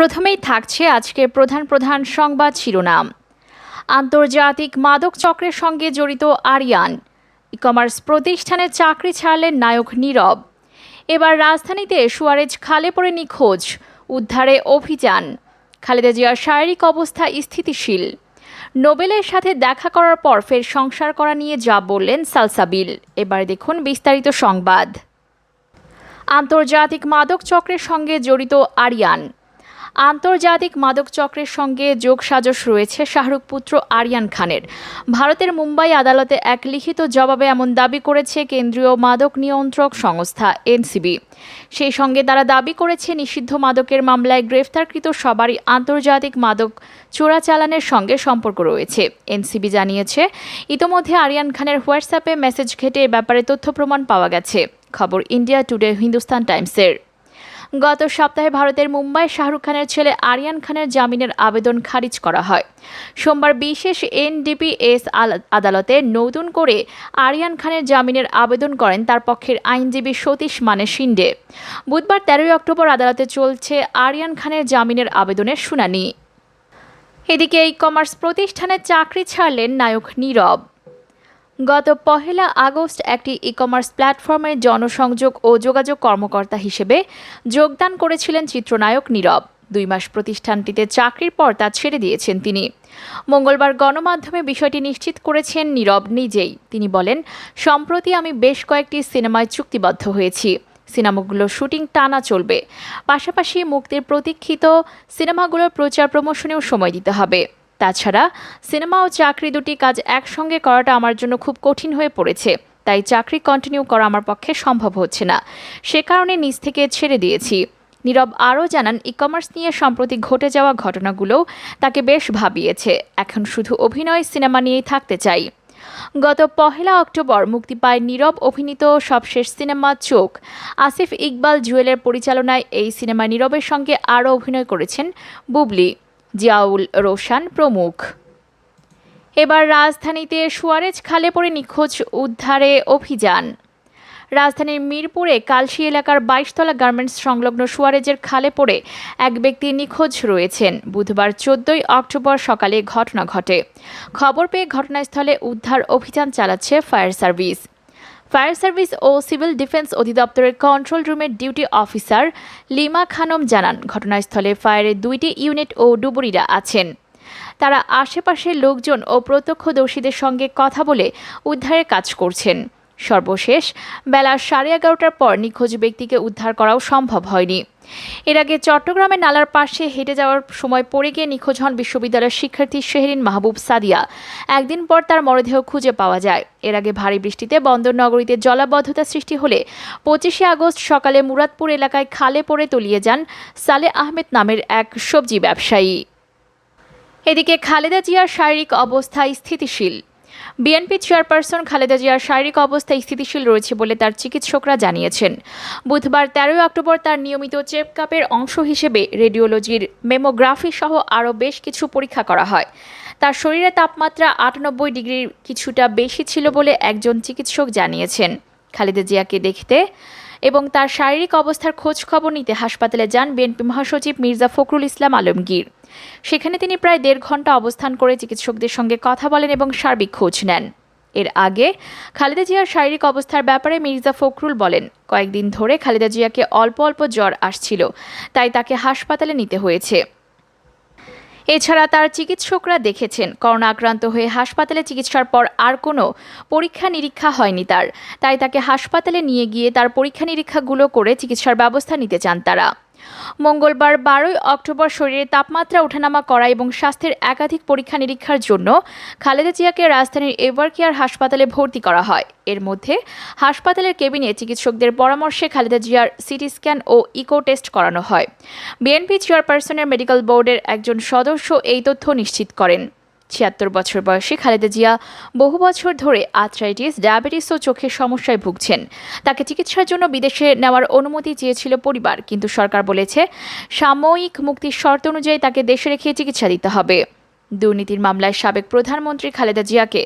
প্রথমেই থাকছে আজকের প্রধান প্রধান সংবাদ শিরোনাম। আন্তর্জাতিক মাদক চক্রের সঙ্গে জড়িত আরিয়ান। ই কমার্স প্রতিষ্ঠানে চাকরি ছাড়লেন নায়ক নীরব। এবার রাজধানীতে সুয়ারেজ খালে পড়ে নিখোঁজ। উদ্ধারে অভিযান। খালেদা জিয়ার শারীরিক অবস্থা স্থিতিশীল। নোবেলের সাথে দেখা করার পর ফের সংসার করা নিয়ে যা বললেন সালসাবিল। এবার দেখুন বিস্তারিত সংবাদ। আন্তর্জাতিক মাদক চক্রের সঙ্গে জড়িত আরিয়ান। আন্তর্জাতিক মাদক চক্রের সঙ্গে যোগসাজশ রয়েছে শাহরুখ পুত্র আরিয়ান খানের। ভারতের মুম্বাই আদালতে এক লিখিত জবাবে এমন দাবি করেছে কেন্দ্রীয় মাদক নিয়ন্ত্রক সংস্থা এনসিবি। সেই সঙ্গে তারা দাবি করেছে নিষিদ্ধ মাদকের মামলায় গ্রেফতারকৃত সবারই আন্তর্জাতিক মাদক চোরাচালানের সঙ্গে সম্পর্ক রয়েছে। এনসিবি জানিয়েছে, ইতোমধ্যে আরিয়ান খানের হোয়াটসঅ্যাপে মেসেজ ঘেটে এ ব্যাপারে তথ্য প্রমাণ পাওয়া গেছে। খবর ইন্ডিয়া টুডে, হিন্দুস্তান টাইমসের। গত সপ্তাহে ভারতের মুম্বাই শাহরুখ খানের ছেলে আরিয়ান খানের জামিনের আবেদন খারিজ করা হয়। সোমবার বিশেষ এনডিপিএস আদালতে নতুন করে আরিয়ান খানের জামিনের আবেদন করেন তার পক্ষের আইনজীবী সতীশ মানে শিন্ডে। বুধবার তেরোই অক্টোবর আদালতে চলছে আরিয়ান খানের জামিনের আবেদনের শুনানি। এদিকে ই কমার্স প্রতিষ্ঠানে চাকরি ছাড়লেন নায়ক নীরব। গত পহেলা আগস্ট একটি ই কমার্স প্ল্যাটফর্মের জনসংযোগ ও যোগাযোগ কর্মকর্তা হিসেবে যোগদান করেছিলেন চিত্রনায়ক নীরব। দুই মাস প্রতিষ্ঠানটিতে চাকরির পর তা ছেড়ে দিয়েছেন তিনি। মঙ্গলবার গণমাধ্যমে বিষয়টি নিশ্চিত করেছেন নীরব নিজেই। তিনি বলেন, সম্প্রতি আমি বেশ কয়েকটি সিনেমায় চুক্তিবদ্ধ হয়েছি। সিনেমাগুলোর শুটিং টানা চলবে। পাশাপাশি মুক্তির প্রতীক্ষিত সিনেমাগুলোর প্রচার প্রমোশনেও সময় দিতে হবে। তাছাড়া সিনেমা ও চাকরি দুটি কাজ একসঙ্গে করাটা আমার জন্য খুব কঠিন হয়ে পড়েছে, তাই চাকরি কন্টিনিউ করা আমার পক্ষে সম্ভব হচ্ছে না। সে কারণে নিজ থেকে ছেড়ে দিয়েছি। নীরব আরও জানান ই কমার্স নিয়ে সম্প্রতি ঘটে যাওয়া ঘটনাগুলোও তাকে বেশ ভাবিয়েছে। এখন শুধু অভিনয় সিনেমা নিয়েই থাকতে চাই। গত পহেলা অক্টোবর মুক্তি পায় নীরব অভিনীত সবশেষ সিনেমা চোখ। আসিফ ইকবাল জুয়েলের পরিচালনায় এই সিনেমা নীরবের সঙ্গে আরও অভিনয় করেছেন বুবলি। জিয়াউল রোশান প্রমুখ। এবার রাজধানীতে সুয়ারেজ খালে পড়ে নিখোঁজ উদ্ধারে অভিযান। রাজধানীর মিরপুরে কালশি এলাকার বাইশতলা গার্মেন্টস সংলগ্ন সুয়ারেজের খালে পড়ে এক ব্যক্তি নিখোঁজ রয়েছেন। বুধবার চোদ্দই অক্টোবর সকালে ঘটনা ঘটে। খবর পেয়ে ঘটনাস্থলে উদ্ধার অভিযান চালাচ্ছে ফায়ার সার্ভিস। ফায়ার সার্ভিস ও সিভিল ডিফেন্স অধিদপ্তরের কন্ট্রোল রুমের ডিউটি অফিসার লিমা খানম জানান, ঘটনাস্থলে ফায়ারের দুইটি ইউনিট ও ডুবুরিরা আছেন। তারা আশেপাশের লোকজন ও প্রত্যক্ষদর্শীদের সঙ্গে কথা বলে উদ্ধারের কাজ করছেন। সর্বশেষ, বেলা সাড়ে এগারোটার পর নিখোঁজ ব্যক্তিকে উদ্ধার করাও সম্ভব হয়নি। এর আগে চট্টগ্রামের নালার পাশে হেঁটে যাওয়ার সময় পড়ে গিয়ে নিখোঁজ হন বিশ্ববিদ্যালয়ের শিক্ষার্থী শেহরিন মাহবুব সাদিয়া। একদিন পর তার মরদেহ খুঁজে পাওয়া যায়। এর আগে ভারী বৃষ্টিতে বন্দর নগরীতে জলাবদ্ধতা সৃষ্টি হলে পঁচিশে আগস্ট সকালে মুরাদপুর এলাকায় খালে পড়ে তলিয়ে যান সালে আহমেদ নামের এক সবজি ব্যবসায়ী। এদিকে খালেদা জিয়ার শারীরিক অবস্থা স্থিতিশীল। বিএনপি চেয়ারপারসন খালেদা জিয়ার শারীরিক অবস্থা স্থিতিশীল রয়েছে বলে তার চিকিৎসকরা জানিয়েছেন। বুধবার তেরোই অক্টোবর তার নিয়মিত চেপকাপের অংশ হিসেবে রেডিওলজির মেমোগ্রাফি সহ আরও বেশ কিছু পরীক্ষা করা হয়। তার শরীরে তাপমাত্রা আটানব্বই ডিগ্রির কিছুটা বেশি ছিল বলে একজন চিকিৎসক জানিয়েছেন। খালেদা জিয়াকে দেখতে এবং তার শারীরিক অবস্থার খোঁজ খবর নিতে হাসপাতালে যান বিএনপি মহাসচিব মির্জা ফখরুল ইসলাম আলমগীর। সেখানে তিনি প্রায় দেড় ঘণ্টা অবস্থান করে চিকিৎসকদের সঙ্গে কথা বলেন এবং সার্বিক খোঁজ নেন। এর আগে খালেদা জিয়ার শারীরিক অবস্থার ব্যাপারে মির্জা ফখরুল বলেন, কয়েকদিন ধরে খালেদা জিয়াকে অল্প অল্প জ্বর আসছিল, তাই তাকে হাসপাতালে নিতে হয়েছে। এছাড়া তার চিকিৎসকরা দেখেছেন, করোনা আক্রান্ত হয়ে হাসপাতালে চিকিৎসার পর আর কোনো পরীক্ষা নিরীক্ষা হয়নি তার। তাই তাকে হাসপাতালে নিয়ে গিয়ে তার পরীক্ষা নিরীক্ষাগুলো করে চিকিৎসার ব্যবস্থা নিতে চান তারা। মঙ্গলবার বারোই অক্টোবর শরীরে তাপমাত্রা ওঠানামা করা এবং স্বাস্থ্যের একাধিক পরীক্ষা নিরীক্ষার জন্য খালেদা জিয়াকে রাজধানীর এভার কেয়ার হাসপাতালে ভর্তি করা হয়। এর মধ্যে হাসপাতালের কেবিনে চিকিৎসকদের পরামর্শে খালেদা জিয়ার সিটি স্ক্যান ও ইকো টেস্ট করানো হয়। বিএনপি চেয়ারপারসনের মেডিকেল বোর্ডের একজন সদস্য এই তথ্য নিশ্চিত করেন। ছিয়াত্তর বছর বয়সী খালেদা জিয়া বহু বছর ধরে আর্থ্রাইটিস, ডায়াবেটিস ও চোখের সমস্যায় ভুগছেন। তাকে চিকিৎসার জন্য বিদেশে নেওয়ার অনুমতি চেয়েছিল পরিবার, কিন্তু সরকার বলেছে সাময়িক মুক্তির শর্ত অনুযায়ী তাকে দেশে রেখে চিকিৎসা দিতে হবে। দুর্নীতির মামলায় সাবেক প্রধানমন্ত্রী খালেদা জিয়াকে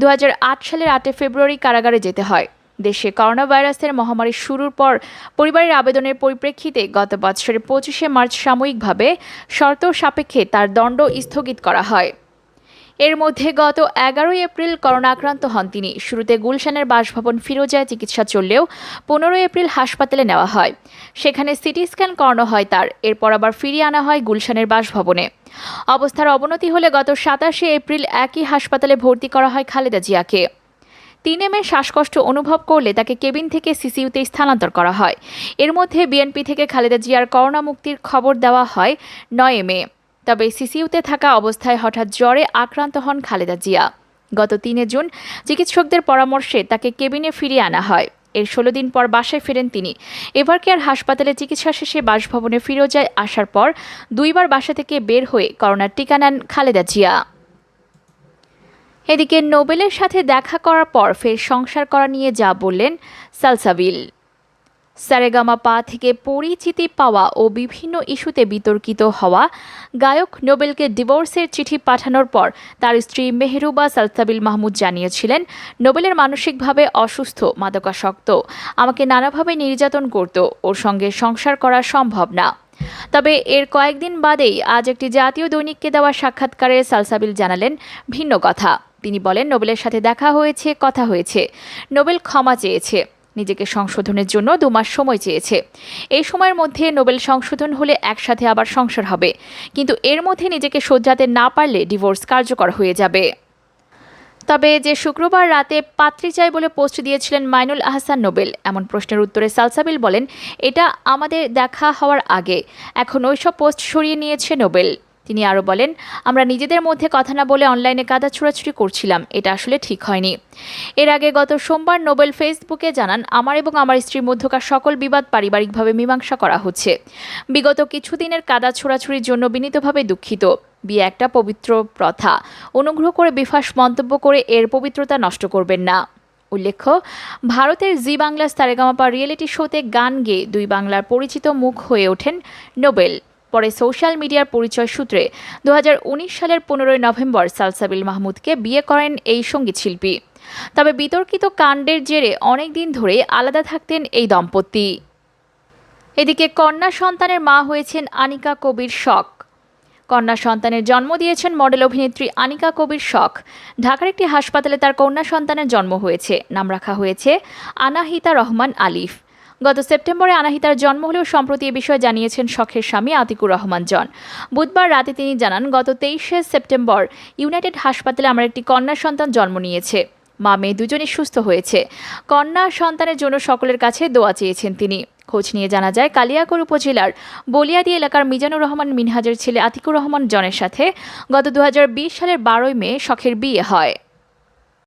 দু হাজার আট সালের আটই ফেব্রুয়ারি কারাগারে যেতে হয়। দেশে করোনা ভাইরাসের মহামারী শুরুর পর পরিবারের আবেদনের পরিপ্রেক্ষিতে গত বছরের পঁচিশে মার্চ সাময়িকভাবে শর্ত সাপেক্ষে তার দণ্ড স্থগিত করা হয়। এর মধ্যে গত এগারোই এপ্রিল করোনা আক্রান্ত হন তিনি। শুরুতে গুলশানের বাসভবন ফিরোজায় চিকিৎসা চললেও পনেরোই এপ্রিল হাসপাতালে নেওয়া হয়। সেখানে সিটি স্ক্যান করানো হয় তার। এরপর আবার ফিরিয়ে আনা হয় গুলশানের বাসভবনে। অবস্থার অবনতি হলে গত সাতাশে এপ্রিল একই হাসপাতালে ভর্তি করা হয় খালেদা জিয়াকে। তিন মে শ্বাসকষ্ট অনুভব করলে তাকে কেবিন থেকে সিসিউতে স্থানান্তর করা হয়। এর মধ্যে বিএনপি থেকে খালেদা জিয়ার করোনা মুক্তির খবর দেওয়া হয় নয় মে। তবে সিসিইউতে থাকা অবস্থায় হঠাৎ জ্বরে আক্রান্ত হন খালেদা জিয়া। গত তিনে জুন চিকিৎসকদের পরামর্শে তাকে কেবিনে ফিরিয়ে আনা হয়। এর ষোলো দিন পর বাসায় ফেরেন তিনি। এভার কেয়ার হাসপাতালে চিকিৎসা শেষে বাসভবনে ফিরোজায় আসার পর দুইবার বাসা থেকে বের হয়ে করোনার টিকা নেন খালেদা জিয়া। এদিকে নোবেলের সাথে দেখা করার পর ফের সংসার করা নিয়ে যা বললেন সালসাবিল। সারেগামা পা থেকে পরিচিতি পাওয়া ও বিভিন্ন ইস্যুতে বিতর্কিত হওয়া গায়ক নোবেলকে ডিভোর্সের চিঠি পাঠানোর পর তার স্ত্রী মেহরুবা সালসাবিল মাহমুদ জানিয়েছিলেন, নোবেলের মানসিকভাবে অসুস্থ, মাদকাসক্ত, আমাকে নানাভাবে নির্যাতন করত, ওর সঙ্গে সংসার করা সম্ভব না। তবে এর কয়েকদিন বাদেই আজ একটি জাতীয় দৈনিককে দেওয়া সাক্ষাৎকারে সালসাবিল জানালেন ভিন্ন কথা। তিনি বলেন, নোবেলের সাথে দেখা হয়েছে, কথা হয়েছে। নোবেল ক্ষমা চেয়েছে। নিজেকে সংশোধনের জন্য দু মাস সময় চেয়েছে। এই সময়ের মধ্যে নোবেল সংশোধন হলে একসাথে আবার সংসার হবে। কিন্তু এর মধ্যে নিজেকে শোধরাতে না পারলে ডিভোর্স কার্যকর হয়ে যাবে। তবে যে শুক্রবার রাতে পাত্রী চাই বলে পোস্ট দিয়েছিলেন মাইনুল আহসান নোবেল, এমন প্রশ্নের উত্তরে সালসাবিল বলেন, এটা আমাদের দেখা হওয়ার আগে। এখন ওইসব পোস্ট সরিয়ে নিয়েছে নোবেল। তিনি আরও বলেন, আমরা নিজেদের মধ্যে কথা না বলে অনলাইনে কাদা ছুড়াছুড়ি করছিলাম, এটা আসলে ঠিক হয়নি। এর আগে গত সোমবার নোবেল ফেসবুকে জানান, আমার এবং আমার স্ত্রীর মধ্যকার সকল বিবাদ পারিবারিকভাবে মীমাংসা করা হচ্ছে। বিগত কিছুদিনের কাদা ছোড়াছুড়ির জন্য বিনীতভাবে দুঃখিত। বিয়ে একটা পবিত্র প্রথা। অনুগ্রহ করে বিফাস মন্তব্য করে এর পবিত্রতা নষ্ট করবেন না। উল্লেখ্য, ভারতের জি বাংলা সারেগামাপা রিয়েলিটি শোতে গান গেয়ে দুই বাংলার পরিচিত মুখ হয়ে ওঠেন নোবেল। পরে সোশ্যাল মিডিয়ার পরিচয় সূত্রে দু হাজার উনিশ সালের পনেরোই নভেম্বর সালসাবিল মাহমুদকে বিয়ে করেন এই সংগীত শিল্পী। তবে বিতর্কিত কাণ্ডের জেরে অনেক দিন ধরে আলাদা থাকতেন এই দম্পতি। এদিকে কন্যা সন্তানের মা হয়েছেন আনিকা কবির শখ। কন্যা সন্তানের জন্ম দিয়েছেন মডেল অভিনেত্রী আনিকা কবির শখ। ঢাকার একটি হাসপাতালে তার কন্যা সন্তানের জন্ম হয়েছে। নাম রাখা হয়েছে আনাহিতা রহমান আলিফ। গত সেপ্টেম্বরে আনাহিতার জন্ম হলেও সম্প্রতি এ বিষয়ে জানিয়েছেন শখের স্বামী আতিকুর রহমান জন। বুধবার রাতে তিনি জানান, গত তেইশে সেপ্টেম্বর ইউনাইটেড হাসপাতালে আমার একটি কন্যা সন্তান জন্ম নিয়েছে। মা, মেয়ে দুজনই সুস্থ হয়েছে। কন্যা সন্তানের জন্য সকলের কাছে দোয়া চেয়েছেন তিনি। খোঁজ নিয়ে জানা যায়, কালিয়াকৈর উপজেলার বলিয়াদি এলাকার মিজানুর রহমান মিনহাজের ছেলে আতিকুর রহমান জনের সাথে গত দু হাজার বিশ সালের বারোই মে শখের বিয়ে হয়।